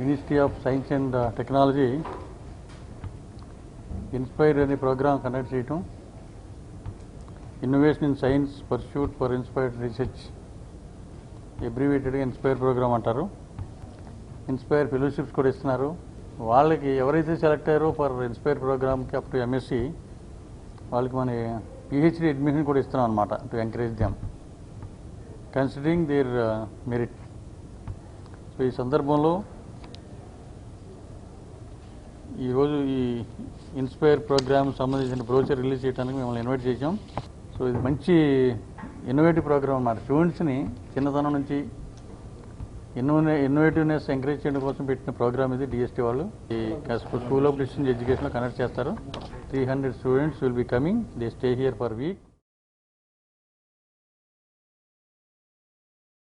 Ministry of science and technology inspire అనే program conduct చేయటం. Innovation in science pursuit for inspired research ఎబ్రివేటెడ్గా inspire programme అంటారు. Inspire fellowships కూడా ఇస్తున్నారు. వాళ్ళకి ఎవరైతే సెలెక్ట్ అయ్యారో ఫర్ ఇన్స్పైర్ ప్రోగ్రామ్కి అప్ టు ఎంఎస్సి వాళ్ళకి మన పిహెచ్డి అడ్మిషన్ కూడా ఇస్తున్నాం అనమాట to encourage them considering their merit so ఈ సందర్భంలో ఈరోజు ఈ ఇన్స్పైర్ ప్రోగ్రామ్ సంబంధించిన బ్రోచర్ రిలీజ్ చేయడానికి మిమ్మల్ని ఇన్వైట్ చేసాం సో ఇది మంచి ఇన్నోవేటివ్ ప్రోగ్రామ్ అన్నమాట. స్టూడెంట్స్ని చిన్నతనం నుంచి ఇన్నోవే ఇన్నోవేటివ్నెస్ ఎంకరేజ్ చేయడం కోసం పెట్టిన ప్రోగ్రామ్ ఇది డిఎస్టీ వాళ్ళు. ఈ స్కూల్ ఆఫ్ డిస్టెన్స్ ఎడ్యుకేషన్లో కనెక్ట్ చేస్తారు. Three hundred students will be coming they stay here for week